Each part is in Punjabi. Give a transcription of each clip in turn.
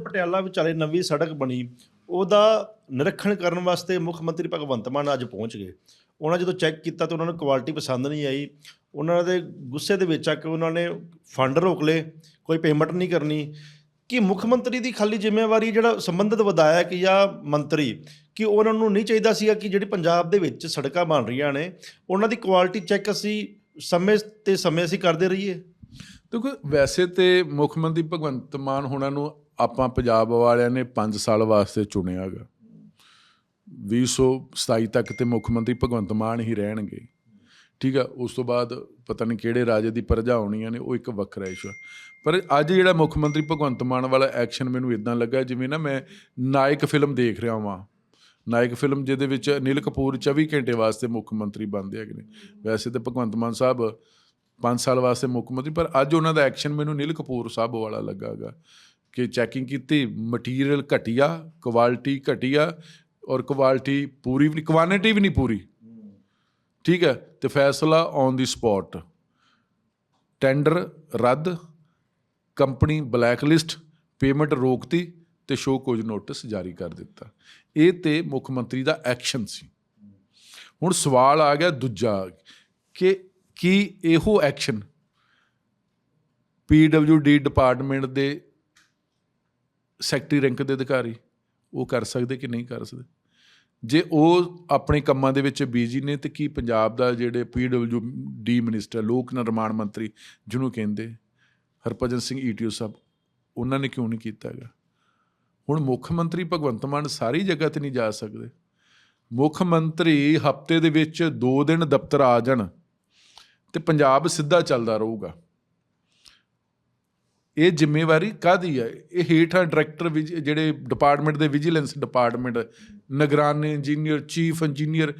ਪਟਿਆਲਾ ਵਿਚਾਲੇ ਨਵੀਂ ਸੜਕ ਬਣੀ, ਉਹਦਾ ਨਿਰੀਖਣ ਕਰਨ ਵਾਸਤੇ ਮੁੱਖ ਮੰਤਰੀ ਭਗਵੰਤ ਮਾਨ ਅੱਜ ਪਹੁੰਚ ਗਏ। ਉਹਨਾਂ ਜਦੋਂ ਚੈੱਕ ਕੀਤਾ ਤਾਂ ਉਹਨਾਂ ਨੂੰ ਕੁਆਲਿਟੀ ਪਸੰਦ ਨਹੀਂ ਆਈ। ਉਹਨਾਂ ਦੇ ਗੁੱਸੇ ਦੇ ਵਿੱਚ ਆ ਕੇ ਉਹਨਾਂ ਨੇ ਫੰਡ ਰੋਕ ਲਏ, ਕੋਈ ਪੇਮੈਂਟ ਨਹੀਂ ਕਰਨੀ। ਕਿ ਮੁੱਖ ਮੰਤਰੀ ਦੀ ਖਾਲੀ ਜ਼ਿੰਮੇਵਾਰੀ ਜਿਹੜਾ ਸੰਬੰਧਿਤ ਵਿਧਾਇਕ ਜਾਂ ਮੰਤਰੀ, ਕਿ ਉਹਨਾਂ ਨੂੰ ਨਹੀਂ ਚਾਹੀਦਾ ਸੀਗਾ ਕਿ ਜਿਹੜੀ ਪੰਜਾਬ ਦੇ ਵਿੱਚ ਸੜਕਾਂ ਬਣ ਰਹੀਆਂ ਨੇ, ਉਹਨਾਂ ਦੀ ਕੁਆਲਿਟੀ ਚੈੱਕ ਅਸੀਂ ਸਮੇਂ ਤੇ ਸਮੇਂ ਅਸੀਂ ਕਰਦੇ ਰਹੀਏ? ਦੇਖੋ, ਵੈਸੇ ਤੇ ਮੁੱਖ ਮੰਤਰੀ ਭਗਵੰਤ ਮਾਨ ਹੋਣਾ ਨੂੰ ਆਪਾਂ ਪੰਜਾਬ ਵਾਲਿਆਂ ਨੇ 5 ਸਾਲ ਵਾਸਤੇ ਚੁਣਿਆ ਚੁਣਿਆਗਾ 2027 ਤੱਕ ਤੇ ਮੁੱਖ ਮੰਤਰੀ ਭਗਵੰਤ ਮਾਨ ਹੀ ਰਹਿਣਗੇ। ਠੀਕ ਆ, ਉਸ ਤੋਂ ਬਾਅਦ ਪਤਾ ਨਹੀਂ ਕਿਹੜੇ ਰਾਜੇ ਦੀ ਪ੍ਰਜਾ ਆਉਣੀਆਂ ਨੇ, ਉਹ ਇੱਕ ਵੱਖਰਾ ਇਸ਼ੂ ਆ। ਪਰ ਅੱਜ ਜਿਹੜਾ ਮੁੱਖ ਮੰਤਰੀ ਭਗਵੰਤ ਮਾਨ ਵਾਲਾ ਐਕਸ਼ਨ ਮੈਨੂੰ ਇਦਾਂ ਲੱਗਾ, ਜਿਵੇਂ ਨਾ ਮੈਂ ਨਾਇਕ ਫਿਲਮ ਦੇਖ ਰਿਹਾ ਵਾਂ। ਨਾਇਕ ਫਿਲਮ ਜਿਹਦੇ ਵਿੱਚ ਅਨਿਲ ਕਪੂਰ 24 ਘੰਟੇ ਵਾਸਤੇ ਮੁੱਖ ਮੰਤਰੀ ਬਣਦੇ ਹੈਗੇ ਨੇ। ਵੈਸੇ ਤਾਂ ਭਗਵੰਤ ਮਾਨ ਸਾਹਿਬ 5 ਸਾਲ ਵਾਸਤੇ ਮੁੱਖ ਮੰਤਰੀ, ਪਰ ਅੱਜ ਉਹਨਾਂ ਦਾ ਐਕਸ਼ਨ ਮੈਨੂੰ ਨੀਲ ਕਪੂਰ ਸਾਹਿਬ ਵਾਲਾ ਲੱਗਾਗਾ ਕਿ ਚੈਕਿੰਗ ਕੀਤੀ ਮਟੀਰੀਅਲ ਘਟੀਆ ਕੁਆਲਿਟੀ ਘਟੀਆ ਔਰ ਕੁਆਲਿਟੀ ਪੂਰੀ ਵੀ ਨਹੀਂ ਕੁਆਂਟੀਟੀ ਵੀ ਨਹੀਂ ਪੂਰੀ। ਠੀਕ ਹੈ, ਤੇ ਫੈਸਲਾ ਔਨ ਦੀ ਸਪੌਟ ਟੈਂਡਰ ਰੱਦ ਕੰਪਨੀ ਬਲੈਕ ਲਿਸਟ ਪੇਮੈਂਟ ਰੋਕਤੀ ਤੇ ਸ਼ੋ ਕੋਜ ਨੋਟਿਸ ਜਾਰੀ ਕਰ ਦਿੱਤਾ। ਇਹ ਤੇ ਮੁੱਖ ਮੰਤਰੀ ਦਾ ਐਕਸ਼ਨ ਸੀ। ਹੁਣ ਸਵਾਲ ਆ ਗਿਆ ਦੂਜਾ ਕਿ ਕੀ ਇਹੋ ਐਕਸ਼ਨ ਡੀ ਡਿਪਾਰਟਮੈਂਟ ਦੇ ਸੈਕਟਰੀ ਰੈਂਕ ਦੇ ਅਧਿਕਾਰੀ, ਉਹ ਕਰ ਸਕਦੇ ਕਿ ਨਹੀਂ ਕਰ ਸਕਦੇ? ਜੇ ਉਹ ਆਪਣੇ ਕੰਮਾਂ ਦੇ ਵਿੱਚ ਬੀਜੀ ਨੇ, ਤੇ ਕੀ ਪੰਜਾਬ ਦਾ ਜਿਹੜੇ ਡੀ ਮਿਨਿਸਟਰ ਲੋਕ ਨਿਰਮਾਣ ਮੰਤਰੀ, ਜਿਹਨੂੰ ਕਹਿੰਦੇ, ਹਰਭਜਨ ਸਿੰਘ ਈਟੀਓ ਸਾਹਿਬ, ਉਹਨਾਂ ਨੇ ਕਿਉਂ ਨਹੀਂ ਕੀਤਾ ਹੁਣ ਮੁੱਖ ਮੰਤਰੀ ਭਗਵੰਤ ਮਾਨ ਸਾਰੀ ਜਗ੍ਹਾ ਤੇ ਨਹੀਂ ਜਾ ਸਕਦੇ। ਮੁੱਖ ਮੰਤਰੀ ਹਫ਼ਤੇ ਦੇ ਵਿੱਚ 2 ਦਿਨ ਦਫ਼ਤਰ ਆ ਜਾਣ, ਤੇ ਪੰਜਾਬ ਸਿੱਧਾ ਚੱਲਦਾ ਰਹੂਗਾ। ਇਹ ਜ਼ਿੰਮੇਵਾਰੀ ਕਾਦੀ ਹੈ? ਇਹ ਹੇਠਾਂ ਡਾਇਰੈਕਟਰ ਵਿਜ- ਜਿਹੜੇ ਡਿਪਾਰਟਮੈਂਟ ਦੇ ਵਿਜੀਲੈਂਸ ਡਿਪਾਰਟਮੈਂਟ ਨਿਗਰਾਨੀ ਇੰਜੀਨੀਅਰ ਚੀਫ ਇੰਜੀਨੀਅਰ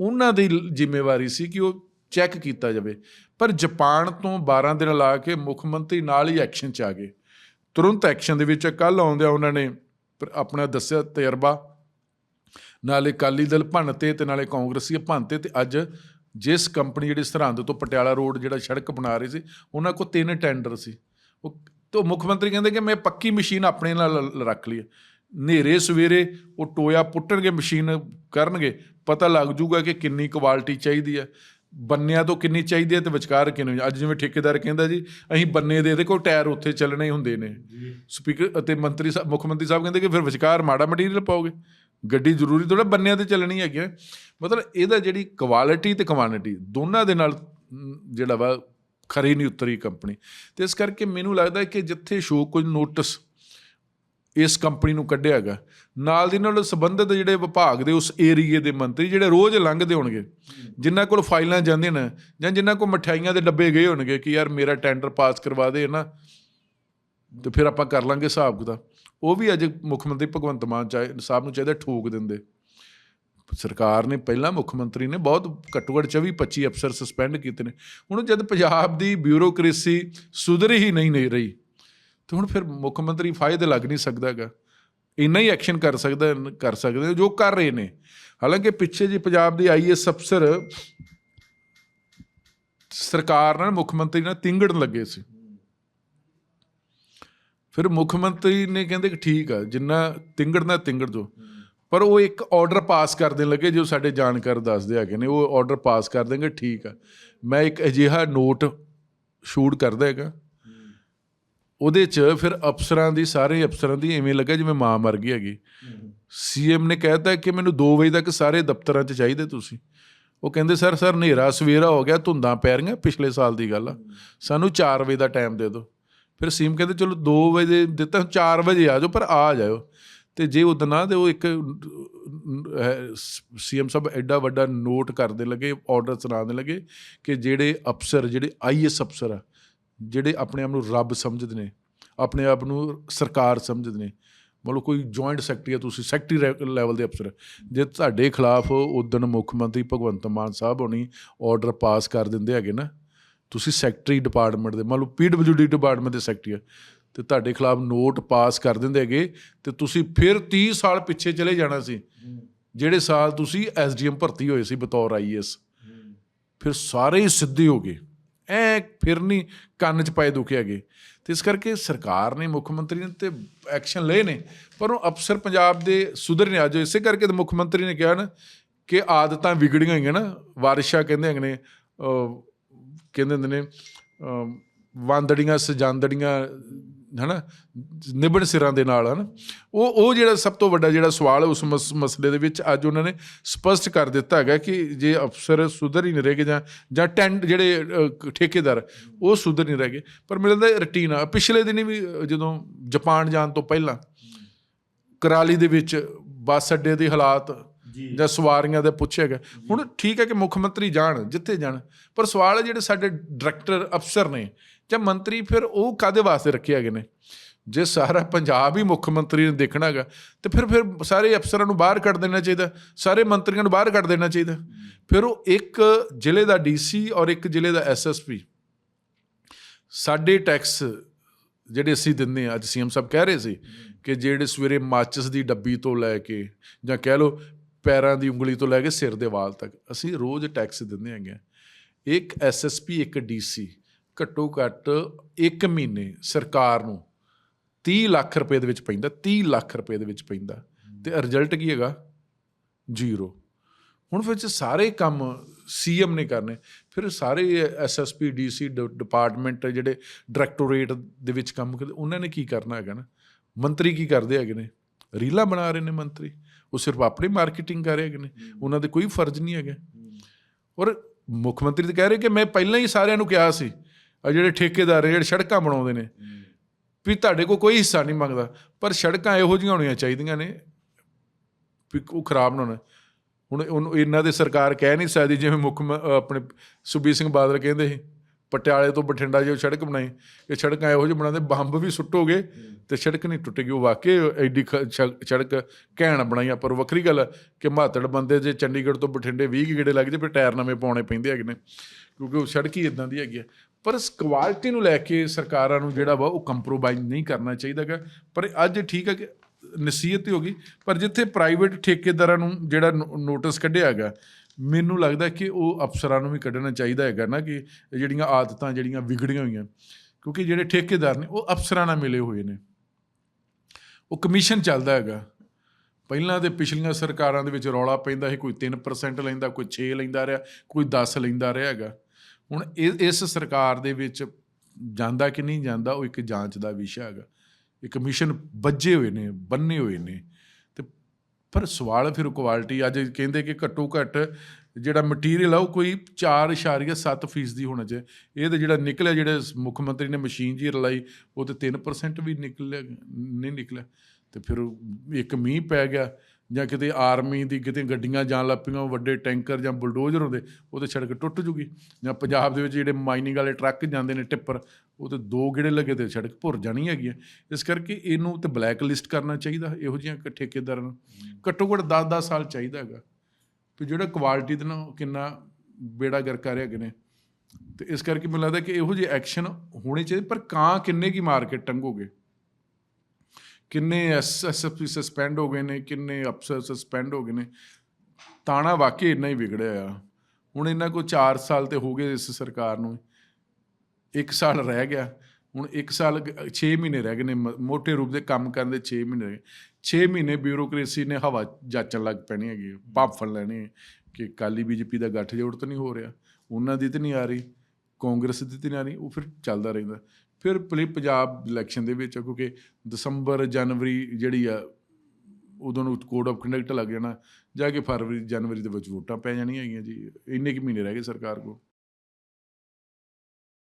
ਉਹਨਾਂ ਦੀ ਜ਼ਿੰਮੇਵਾਰੀ ਸੀ ਕਿ ਉਹ ਚੈੱਕ ਕੀਤਾ ਜਾਵੇ। ਪਰ ਜਾਪਾਨ ਤੋਂ 12 ਦਿਨ ਲਾ ਕੇ ਮੁੱਖ ਮੰਤਰੀ ਨਾਲ ਹੀ ਐਕਸ਼ਨ 'ਚ ਆ ਗਏ। ਤੁਰੰਤ ਐਕਸ਼ਨ ਦੇ ਵਿੱਚ ਕੱਲ ਆਉਂਦਿਆਂ ਉਹਨਾਂ ਨੇ ਆਪਣਾ ਦੱਸਿਆ ਤਜਰਬਾ। ਨਾਲੇ ਅਕਾਲੀ ਦਲ ਭੰਨਤੇ ਤੇ ਨਾਲੇ ਕਾਂਗਰਸੀ ਭੰਨਤੇ ਤੇ ਅੱਜ ਜਿਸ ਕੰਪਨੀ ਜਿਹੜੀ ਸਰਹੰਦ ਤੋਂ ਪਟਿਆਲਾ ਰੋਡ ਜਿਹੜਾ ਸੜਕ ਬਣਾ ਰਹੀ ਸੀ, ਉਹਨਾਂ ਕੋਲ ਤਿੰਨ ਟੈਂਡਰ ਸੀ। ਉਹ ਤੋਂ ਮੁੱਖ ਮੰਤਰੀ ਕਹਿੰਦੇ ਕਿ ਮੈਂ ਪੱਕੀ ਮਸ਼ੀਨ ਆਪਣੇ ਨਾਲ ਰੱਖ ਲਈ ਹੈ ਹਨੇਰੇ ਸਵੇਰੇ ਉਹ ਟੋਇਆ ਪੁੱਟਣਗੇ ਮਸ਼ੀਨ ਕਰਨਗੇ ਪਤਾ ਲੱਗ ਜੂਗਾ ਕਿ ਕਿੰਨੀ ਕੁਆਲਿਟੀ ਚਾਹੀਦੀ ਹੈ ਬੰਨਿਆਂ ਤੋਂ ਕਿੰਨੀ ਚਾਹੀਦੀ ਹੈ ਤੇ ਵਿਚਕਾਰ ਕਿੰਨੀ ਅੱਜ ਜਿਵੇਂ ਠੇਕੇਦਾਰ ਕਹਿੰਦਾ ਜੀ ਅਸੀਂ ਬੰਨੇ ਦੇ ਇਹਦੇ ਕੋਲ ਟਾਇਰ ਉੱਥੇ ਚੱਲਣੇ ਹੁੰਦੇ ਨੇ। ਸਪੀਕਰ ਅਤੇ ਮੰਤਰੀ ਸਾਹਿਬ ਮੁੱਖ ਮੰਤਰੀ ਸਾਹਿਬ ਕਹਿੰਦੇ ਕਿ ਫਿਰ ਵਿਚਕਾਰ ਮਾੜਾ ਮਟੀਰੀਅਲ ਪਾਓਗੇ। ਗੱਡੀ ਜ਼ਰੂਰੀ ਥੋੜਾ ਬੰਨਿਆਂ ਤੇ ਚੱਲਣੀ ਹੈਗੀ। ਮਤਲਬ ਇਹਦਾ ਜਿਹੜੀ ਕੁਆਲਿਟੀ ਤੇ ਕੁਆਂਟੀਟੀ ਦੋਨਾਂ ਦੇ ਨਾਲ ਜਿਹੜਾ ਵਾ ਖਰੀ ਨਹੀਂ ਉਤਰੀ ਕੰਪਨੀ। ਤੇ ਇਸ ਕਰਕੇ ਮੈਨੂੰ ਲੱਗਦਾ ਹੈ ਕਿ ਜਿੱਥੇ ਸ਼ੋ ਕੁਝ ਨੋਟਿਸ ਇਸ ਕੰਪਨੀ ਨੂੰ ਕੱਢਿਆ ਹੈਗਾ, ਨਾਲ ਦੀ ਨਾਲ ਸੰਬੰਧਿਤ ਜਿਹੜੇ ਵਿਭਾਗ ਦੇ ਉਸ ਏਰੀਏ ਦੇ ਮੰਤਰੀ ਜਿਹੜੇ ਰੋਜ਼ ਲੰਘਦੇ ਹੋਣਗੇ, ਜਿਨ੍ਹਾਂ ਕੋਲ ਫਾਈਲਾਂ ਜਾਂਦੀਆਂ ਨੇ ਜਾਂ ਜਿਨ੍ਹਾਂ ਕੋਲ ਮਠਿਆਈਆਂ ਦੇ ਡੱਬੇ ਗਏ ਹੋਣਗੇ ਕਿ ਯਾਰ ਮੇਰਾ ਟੈਂਡਰ ਪਾਸ ਕਰਵਾ ਦੇ ਨਾ, ਤੇ ਫਿਰ ਆਪਾਂ ਕਰ ਲਾਂਗੇ ਹਿਸਾਬ ਕਿਤਾਬ ਉਹ ਵੀ ਅੱਜ ਮੁੱਖ ਮੰਤਰੀ ਭਗਵੰਤ ਮਾਨ ਚਾਹੇ ਸਾਹਿਬ ਨੂੰ ਚਾਹੀਦਾ ਠੋਕ ਦਿੰਦੇ। ਸਰਕਾਰ ਨੇ ਪਹਿਲਾਂ ਮੁੱਖ ਮੰਤਰੀ ਨੇ ਬਹੁਤ ਘੱਟੋ ਘੱਟ 24 25 ਅਫਸਰ ਸਸਪੈਂਡ ਕੀਤੇ ਨੇ। ਹੁਣ ਜਦ ਪੰਜਾਬ ਦੀ ਬਿਊਰੋਕ੍ਰੇਸੀ ਸੁਧਰ ਹੀ ਨਹੀਂ ਨਹੀਂ ਰਹੀ, ਤੇ ਹੁਣ ਫਿਰ ਮੁੱਖ ਮੰਤਰੀ ਫਾਇਦੇ ਲੱਗ ਨਹੀਂ ਸਕਦਾ ਹੈਗਾ। ਇੰਨਾ ਹੀ ਐਕਸ਼ਨ ਕਰ ਸਕਦਾ, ਕਰ ਸਕਦੇ ਜੋ ਕਰ ਰਹੇ ਨੇ। ਹਾਲਾਂਕਿ ਪਿੱਛੇ ਜੀ ਪੰਜਾਬ ਦੀ ਆਈਐਸ ਅਫਸਰ ਸਰਕਾਰ ਨਾਲ ਮੁੱਖ ਮੰਤਰੀ ਨਾਲ ਤਿੰਗੜਨ ਲੱਗੇ ਸੀ। ਫਿਰ ਮੁੱਖ ਮੰਤਰੀ ਨੇ ਕਹਿੰਦੇ ਕਿ ਠੀਕ ਆ, ਜਿੰਨਾ ਤਿੰਗੜਨਾ ਤਿੰਗੜ ਜੋ ਪਰ ਉਹ ਇੱਕ ਆਰਡਰ ਪਾਸ ਕਰ ਦੇਣ ਲੱਗੇ ਜੋ ਸਾਡੇ ਜਾਣਕਾਰ ਦੱਸਦੇ ਹੈਗੇ ਨੇ, ਉਹ ਆਰਡਰ ਪਾਸ ਕਰ ਦੇਣਗੇ, ਠੀਕ ਆ। ਮੈਂ ਇੱਕ ਅਜਿਹਾ ਨੋਟ ਸ਼ੂਟ ਕਰਦਾ ਹੈਗਾ। ਉਹਦੇ 'ਚ ਫਿਰ ਅਫਸਰਾਂ ਦੀ, ਸਾਰੇ ਅਫਸਰਾਂ ਦੀ ਐਵੇਂ ਲੱਗਾ ਜਿਵੇਂ ਮਾਂ ਮਰ ਗਈ ਹੈਗੀ। ਸੀਐਮ ਨੇ ਕਹਿਤਾ ਕਿ ਮੈਨੂੰ 2 ਵਜੇ ਤੱਕ ਸਾਰੇ ਦਫ਼ਤਰਾਂ 'ਚ ਚਾਹੀਦੇ ਤੁਸੀਂ। ਉਹ ਕਹਿੰਦੇ, ਸਰ ਸਰ, ਹਨੇਰਾ ਸਵੇਰਾ ਹੋ ਗਿਆ, ਧੁੰਦਾਂ ਪੈ ਰਹੀਆਂ ਪਿਛਲੇ ਸਾਲ ਦੀ ਗੱਲ ਆ। ਸਾਨੂੰ 4 ਵਜੇ ਦਾ ਟਾਈਮ ਦੇ ਦਿਓ। ਫਿਰ ਸੀਐਮ ਕਹਿੰਦੇ, ਚਲੋ 2 ਵਜੇ ਦਿੱਤਾ 4 ਵਜੇ ਆ ਜਾਓ, ਪਰ ਆ ਜਾਓ ਤੇ ਜੇ ਉਦੋਂ ਨਾ, ਤੇ ਉਹ ਇੱਕ ਸੀਐਮ ਸਾਹਿਬ ਐਡਾ ਵੱਡਾ ਨੋਟ ਕਰਦੇ ਲੱਗੇ, ਆਰਡਰ ਸੁਣਾਉਣ ਲੱਗੇ ਕਿ ਜਿਹੜੇ ਅਫਸਰ, ਜਿਹੜੇ ਆਈਐਸ ਅਫਸਰ ਆ, ਜਿਹੜੇ ਆਪਣੇ ਆਪ ਨੂੰ ਰੱਬ ਸਮਝਦੇ ਨੇ, ਆਪਣੇ ਆਪ ਨੂੰ ਸਰਕਾਰ ਸਮਝਦੇ ਨੇ, ਮਤਲਬ ਕੋਈ ਜੁਆਇੰਟ ਸੈਕਟਰੀ ਆ, ਤੁਸੀਂ ਸੈਕਟਰੀ ਲੈਵਲ ਦੇ ਅਫਸਰ, ਜੇ ਤੁਹਾਡੇ ਖਿਲਾਫ ਉਦਣ ਮੁੱਖ ਮੰਤਰੀ ਭਗਵੰਤ ਮਾਨ ਸਾਹਿਬ ਹੋਣੀ ਆਰਡਰ ਪਾਸ ਕਰ ਦਿੰਦੇ ਹੈਗੇ ਨਾ, ਤੁਸੀਂ ਸੈਕਟਰੀ ਡਿਪਾਰਟਮੈਂਟ ਦੇ ਮੰਨ ਲਓ ਪੀਡਬਲਯੂਡੀ ਡਿਪਾਰਟਮੈਂਟ ਦੇ ਸੈਕਟਰੀ ਆ ਤੇ ਤੁਹਾਡੇ ਖਿਲਾਫ ਨੋਟ ਪਾਸ ਕਰ ਦਿੰਦੇ ਹੈਗੇ ਤੇ ਤੁਸੀਂ ਫਿਰ 30 ਸਾਲ ਪਿੱਛੇ ਚਲੇ ਜਾਣਾ ਸੀ। ਜਿਹੜੇ ਸਾਲ ਤੁਸੀਂ ਐਸਡੀਐਮ ਭਰਤੀ ਹੋਏ ਸੀ ਬਤੌਰ ਆਈਐਸ ਫਿਰ ਸਾਰੇ ਹੀ ਸਿੱਧੇ ਹੋ ਗਏ। ਐ ਫਿਰ ਨਹੀਂ ਕੰਨ 'ਚ ਪਾਏ ਦੁਖੇ ਹੈਗੇ। ਤੇ ਇਸ ਕਰਕੇ ਸਰਕਾਰ ਨੇ, ਮੁੱਖ ਮੰਤਰੀ ਨੇ ਤੇ ਐਕਸ਼ਨ ਲਏ ਨੇ, ਪਰ ਉਹ ਅਫਸਰ ਪੰਜਾਬ ਦੇ ਸੁਧਰ ਨੇ ਅੱਜ ਇਸੇ ਕਰਕੇ ਮੁੱਖ ਮੰਤਰੀ ਨੇ ਕਿਹਾ ਨਾ ਕਿ ਆਦਤਾਂ ਵਿਗੜੀਆਂ ਹੋਈਆਂ ਨਾ। ਵਾਰਿਸ਼ਾ ਕਹਿੰਦੇ ਹੈਗੇ ਨੇ ਕਹਿੰਦੇ ਹੁੰਦੇ ਨੇ ਵਾਂਦੜੀਆਂ, ਸਜਾਂਦੜੀਆਂ ਹਨਾ ਨਿਬੜ ਸਿਰਾਂ ਦੇ ਨਾਲ ਹਨਾ। ਉਹ ਉਹ ਜਿਹੜਾ ਸਭ ਤੋਂ ਵੱਡਾ ਜਿਹੜਾ ਸਵਾਲ ਉਸ ਮਸ- ਮਸਲੇ ਦੇ ਵਿੱਚ ਅੱਜ ਉਹਨਾਂ ਨੇ ਸਪਸ਼ਟ ਕਰ ਦਿੱਤਾ ਹੈਗਾ ਕਿ ਜੇ ਅਫਸਰ ਸੁਧਰ ਹੀ ਨਹੀਂ ਰਹੇਗੇ ਜਾਂ ਜਾਂ ਟੈਂਡ ਜਿਹੜੇ ਠੇਕੇਦਾਰ ਉਹ ਸੁਧਰ ਨਹੀਂ ਰਹੇਗੇ ਪਰ ਮੇਰੇ ਦਾ ਰੁਟੀਨ ਆ। ਪਿਛਲੇ ਦਿਨੀ ਵੀ ਜਦੋਂ ਜਾਪਾਨ ਜਾਣ ਤੋਂ ਪਹਿਲਾਂ ਕਰਾਲੀ ਦੇ ਵਿੱਚ ਬੱਸ ਅੱਡੇ ਦੇ ਹਾਲਾਤ ਜਾਂ। ਸਵਾਰੀਆਂ ਦਾ ਪੁੱਛਿਆ ਗਿਆ ਹੁਣ ਠੀਕ ਹੈ ਕਿ ਮੁੱਖ ਮੰਤਰੀ ਜਾਣ ਜਿੱਥੇ ਜਾਣ ਪਰ ਸਵਾਲ ਹੈ ਜਿਹੜੇ ਸਾਡੇ ਡਾਇਰੈਕਟਰ ਅਫਸਰ ਨੇ ਜਾਂ ਮੰਤਰੀ ਫਿਰ ਉਹ ਕਾਦੇ ਵਾਸਤੇ ਰੱਖੇ ਹੈਗੇ ਨੇ? ਜੇ ਸਾਰਾ ਪੰਜਾਬ ਹੀ ਮੁੱਖ ਮੰਤਰੀ ਨੇ ਦੇਖਣਾ ਹੈਗਾ, ਤੇ ਫਿਰ ਫਿਰ ਸਾਰੇ ਅਫਸਰਾਂ ਨੂੰ ਬਾਹਰ ਕੱਢ ਦੇਣਾ ਚਾਹੀਦਾ, ਸਾਰੇ ਮੰਤਰੀਆਂ ਨੂੰ ਬਾਹਰ ਕੱਢ ਦੇਣਾ ਚਾਹੀਦਾ। ਫਿਰ ਉਹ ਇੱਕ ਜ਼ਿਲ੍ਹੇ ਦਾ ਡੀਸੀ ਔਰ ਇੱਕ ਜ਼ਿਲ੍ਹੇ ਦਾ ਐਸਐਸਪੀ ਸਾਡੇ ਟੈਕਸ ਜਿਹੜੇ ਅਸੀਂ ਦਿੰਦੇ ਆ ਅੱਜ ਸੀਐਮ ਸਾਹਿਬ ਕਹਿ ਰਹੇ ਸੀ ਕਿ ਜਿਹੜੇ ਸਵੇਰੇ ਮਾਚਿਸ ਦੀ ਡੱਬੀ ਤੋਂ ਲੈ ਕੇ ਜਾਂ ਕਹਿ ਲਓ ਪੈਰਾਂ ਦੀ ਉਂਗਲੀ ਤੋਂ ਲੈ ਕੇ ਸਿਰ ਦੇ ਵਾਲ ਤੱਕ ਅਸੀਂ ਰੋਜ਼ ਟੈਕਸ ਦਿੰਦੇ ਹੈਗੇ ਆ ਇੱਕ ਐਸਐਸਪੀ ਇੱਕ ਡੀਸੀ। ਘੱਟੋ ਘੱਟ ਇੱਕ ਮਹੀਨੇ ਸਰਕਾਰ ਨੂੰ 30 ਲੱਖ ਰੁਪਏ ਦੇ ਵਿੱਚ ਪੈਂਦਾ 30 ਲੱਖ ਰੁਪਏ ਦੇ ਵਿੱਚ ਪੈਂਦਾ। ਤੇ ਰਿਜ਼ਲਟ ਕੀ ਹੈਗਾ? ਜ਼ੀਰੋ। ਹੁਣ ਫਿਰ ਜੇ ਸਾਰੇ ਕੰਮ ਸੀਐਮ ਨੇ ਕਰਨੇ ਫਿਰ ਸਾਰੇ ਐਸਐਸਪੀ ਡੀਸੀ ਡਿਪਾਰਟਮੈਂਟ ਜਿਹੜੇ ਡਾਇਰੈਕਟੋਰੇਟ ਦੇ ਵਿੱਚ ਕੰਮ ਕਰਦੇ ਉਹਨਾਂ ਨੇ ਕੀ ਕਰਨਾ ਹੈਗਾ ਨਾ? ਮੰਤਰੀ ਕੀ ਕਰਦੇ ਹੈਗੇ ਨੇ? ਰੀਲਾਂ ਬਣਾ ਰਹੇ ਨੇ ਮੰਤਰੀ। ਉਹ ਸਿਰਫ ਆਪਣੀ ਮਾਰਕੀਟਿੰਗ ਕਰ ਰਹੇ ਹੈਗੇ ਨੇ। ਉਹਨਾਂ ਦੇ ਕੋਈ ਫਰਜ਼ ਨਹੀਂ ਹੈਗਾ। ਔਰ ਮੁੱਖ ਮੰਤਰੀ ਤਾਂ ਕਹਿ ਰਹੇ ਕਿ ਮੈਂ ਪਹਿਲਾਂ ਹੀ ਸਾਰਿਆਂ ਨੂੰ ਕਿਹਾ ਸੀ ਆ ਜਿਹੜੇ ਠੇਕੇਦਾਰ ਨੇ ਜਿਹੜੇ ਸੜਕਾਂ ਬਣਾਉਂਦੇ ਨੇ, ਵੀ ਤੁਹਾਡੇ ਕੋਲ ਕੋਈ ਹਿੱਸਾ ਨਹੀਂ ਮੰਗਦਾ, ਪਰ ਸੜਕਾਂ ਇਹੋ ਜਿਹੀਆਂ ਹੋਣੀਆਂ ਚਾਹੀਦੀਆਂ ਨੇ, ਵੀ ਉਹ ਖਰਾਬ ਨਾ ਹੋਣ। ਹੁਣ ਉਹਨੂੰ ਇਹਨਾਂ ਦੇ ਸਰਕਾਰ ਕਹਿ ਨਹੀਂ ਸਕਦੀ, ਜਿਵੇਂ ਮੁੱਖ ਮ- ਆਪਣੇ ਸੁਬੀਰ ਸਿੰਘ ਬਾਦਲ ਕਹਿੰਦੇ ਸੀ, ਪਟਿਆਲੇ ਤੋਂ ਬਠਿੰਡਾ ਜੋ ਸੜਕ ਬਣਾਈ, ਇਹ ਸੜਕਾਂ ਇਹੋ ਜਿਹੇ ਬਣਾਉਂਦੇ, ਬੰਬ ਵੀ ਸੁੱਟੋਗੇ ਤੇ ਸੜਕ ਨਹੀਂ ਟੁੱਟੇਗੀ ਉਹ ਵਾਕਈ ਐਡੀ ਖ- ਸ਼- ਸੜਕ ਕਹਿਣ ਬਣਾਈਆਂ ਪਰ ਵੱਖਰੀ ਗੱਲ ਕਿ ਮਾਤੜ ਬੰਦੇ ਜੇ ਚੰਡੀਗੜ੍ਹ ਤੋਂ ਬਠਿੰਡੇ 20 ਗੇੜੇ ਲੱਗਦੇ ਫਿਰ ਟਾਇਰ ਨਵੇਂ ਪਾਉਣੇ ਪੈਂਦੇ ਹੈਗੇ ਨੇ, ਕਿਉਂਕਿ ਉਹ ਸੜਕ ਹੀ ਇਦਾਂ ਦੀ ਹੈਗੀ ਹੈ ਪਰ ਇਸ ਕੁਆਲਿਟੀ ਨੂੰ ਲੈ ਕੇ ਸਰਕਾਰਾਂ ਨੂੰ ਜਿਹੜਾ ਵਾ ਉਹ ਕੰਪਰੋਮਾਈਜ਼ ਨਹੀਂ ਕਰਨਾ ਚਾਹੀਦਾਗਾ ਪਰ ਅੱਜ ਠੀਕ ਹੈ ਕਿ ਨਸੀਹਤ ਹੀ ਹੋ ਗਈ, ਪਰ ਜਿੱਥੇ ਪ੍ਰਾਈਵੇਟ ਠੇਕੇਦਾਰਾਂ ਨੂੰ ਜਿਹੜਾ ਨੋ- ਨੋਟਿਸ ਕੱਢਿਆ ਹੈਗਾ, ਮੈਨੂੰ ਲੱਗਦਾ ਕਿ ਉਹ ਅਫਸਰਾਂ ਨੂੰ ਵੀ ਕੱਢਣਾ ਚਾਹੀਦਾ ਹੈਗਾ ਨਾ ਕਿ ਜਿਹੜੀਆਂ ਆਦਤਾਂ ਜਿਹੜੀਆਂ ਵਿਗੜੀਆਂ ਹੋਈਆਂ, ਕਿਉਂਕਿ ਜਿਹੜੇ ਠੇਕੇਦਾਰ ਨੇ ਉਹ ਅਫਸਰਾਂ ਨਾਲ ਮਿਲੇ ਹੋਏ ਨੇ। ਉਹ ਕਮਿਸ਼ਨ ਚੱਲਦਾ ਹੈਗਾ। ਪਹਿਲਾਂ ਦੇ ਪਿਛਲੀਆਂ ਸਰਕਾਰਾਂ ਦੇ ਵਿੱਚ ਰੌਲਾ ਪੈਂਦਾ ਸੀ, ਕੋਈ 3% ਲੈਂਦਾ, ਕੋਈ 6 ਲੈਂਦਾ ਰਿਹਾ, ਕੋਈ 10 ਲੈਂਦਾ ਰਿਹਾ ਹੈਗਾ। ਹੁਣ ਇਹ, ਇਸ ਸਰਕਾਰ ਦੇ ਵਿੱਚ ਜਾਂਦਾ ਕਿ ਨਹੀਂ ਜਾਂਦਾ, ਉਹ ਇੱਕ ਜਾਂਚ ਦਾ ਵਿਸ਼ਾ ਹੈਗਾ। ਇਹ ਕਮਿਸ਼ਨ ਵੱਜੇ ਹੋਏ ਨੇ, ਬੰਨੇ ਹੋਏ ਨੇ। ਤੇ ਪਰ ਸਵਾਲ ਫਿਰ ਕੁਆਲਿਟੀ, ਅੱਜ ਕਹਿੰਦੇ ਕਿ ਘੱਟੋ ਘੱਟ ਜਿਹੜਾ ਮਟੀਰੀਅਲ ਆ, ਉਹ ਕੋਈ 4.7% ਫੀਸਦੀ ਹੋਣਾ ਚਾਹੀਦਾ ਇਹ ਤੇ ਜਿਹੜਾ ਨਿਕਲਿਆ, ਜਿਹੜੇ ਮੁੱਖ ਮੰਤਰੀ ਨੇ ਮਸ਼ੀਨ ਜੀ ਰਲਾਈ, ਉਹ ਤੇ 3% ਵੀ ਨਿਕਲਿਆ, ਨਹੀਂ ਨਿਕਲਿਆ। ਤੇ ਫਿਰ ਇੱਕ ਮੀਂਹ ਪੈ ਗਿਆ ਜਾਂ ਕਿਤੇ ਆਰਮੀ ਦੀ ਕਿਤੇ ਗੱਡੀਆਂ ਜਾਣ ਲੱਗ ਪਈਆਂ ਵੱਡੇ ਟੈਂਕਰ ਜਾਂ ਬੁਲਡੋਜ਼ਰ ਹੁੰਦੇ, ਉਹ ਤੇ ਸੜਕ ਟੁੱਟ ਜੂਗੀ। ਜਾਂ ਪੰਜਾਬ ਦੇ ਵਿੱਚ ਜਿਹੜੇ ਮਾਈਨਿੰਗ ਵਾਲੇ ਟਰੱਕ ਜਾਂਦੇ ਨੇ ਟਿੱਪਰ, ਉਹ ਤੇ ਦੋ ਗੇੜੇ ਲੱਗੇ ਤੇ ਸੜਕ ਭੁਰ ਜਾਣੀ ਹੈਗੀ ਹੈ। ਇਸ ਕਰਕੇ ਇਹਨੂੰ ਤੇ ਬਲੈਕ ਲਿਸਟ ਕਰਨਾ ਚਾਹੀਦਾ, ਇਹੋ ਜਿਹੀਆਂ ਠੇਕੇਦਾਰਾਂ ਨੂੰ। ਘੱਟੋ ਘੱਟ 10-10 ਸਾਲ ਚਾਹੀਦਾ ਹੈਗਾ। ਵੀ ਜਿਹੜਾ ਕੁਆਲਿਟੀ ਦੇ ਨਾਲ ਕਿੰਨਾ ਬੇੜਾ ਗਰ ਕਰ ਰਹੇ ਹੈਗੇ ਨੇ, ਤੇ ਇਸ ਕਰਕੇ ਮੈਨੂੰ ਲੱਗਦਾ ਕਿ ਇਹੋ ਜਿਹੇ ਐਕਸ਼ਨ ਹੋਣੇ ਚਾਹੀਦੇ, ਪਰ ਕਾਂ ਕਿੰਨੇ ਕੀ ਮਾਰਕੀਟ ਟੰਗੋਗੇ? ਕਿੰਨੇ ਐਸਐਸਪੀ ਸਸਪੈਂਡ ਹੋ ਗਏ ਨੇ, ਕਿੰਨੇ ਅਫਸਰ ਸਸਪੈਂਡ ਹੋ ਗਏ ਨੇ। ਤਾਣਾ ਵਾਕਈ ਇੰਨਾ ਹੀ ਵਿਗੜਿਆ ਆ। ਹੁਣ ਇਹਨਾਂ ਕੋ 4 ਸਾਲ ਤੇ ਹੋ ਗਏ ਇਸ ਸਰਕਾਰ ਨੂੰ। 1 ਸਾਲ ਰਹਿ ਗਿਆ। ਹੁਣ 1 ਸਾਲ 6 ਮਹੀਨੇ ਰਹਿ ਗਏ ਨੇ। ਮ- ਮੋٹے ਰੂਪ ਦੇ ਕੰਮ ਕਰਨ ਦੇ 6 ਮਹੀਨੇ ਰਹਿ ਗਏ। 6 ਮਹੀਨੇ ਬਿਊਰੋਕ੍ਰੇਸੀ ਨੇ ਹਵਾ ਜਾਚਣ ਲੱਗ ਪੈਣੀ ਹੈਗੀ ਭਾਫਣ ਲੈਣੇ ਕਿ ਕਾਲੀ ਬੀਜੇਪੀ ਦਾ ਗੱਠਜੋੜ ਤਾਂ ਨਹੀਂ ਹੋ ਰਿਹਾ। ਉਹਨਾਂ ਦੀ ਤਾਂ ਨਹੀਂ ਆ ਰਹੀ। ਕਾਂਗਰਸ ਦੀ ਤਾਂ ਨਹੀਂ ਆ ਰਹੀ। ਉਹ ਫਿਰ ਚੱਲਦਾ ਰਹਿੰਦਾ। ਫਿਰ ਪਲੀ ਪੰਜਾਬ ਇਲੈਕਸ਼ਨ ਦੇ ਵਿੱਚ, ਕਿਉਂਕਿ ਦਸੰਬਰ, ਜਨਵਰੀ ਜਿਹੜੀ ਆ, ਉਦੋਂ ਨੂੰ ਕੋਡ ਆਫ ਕੰਡਕਟ ਲੱਗ ਜਾਣਾ, ਜਾ ਕੇ ਫਰਵਰੀ, ਜਨਵਰੀ ਦੇ ਵਿੱਚ ਵੋਟਾਂ ਪੈ ਜਾਣੀਆਂ ਹੈਗੀਆਂ ਜੀ। ਇੰਨੇ ਕੁ ਮਹੀਨੇ ਰਹਿ ਗਏ ਸਰਕਾਰ ਕੋਲ।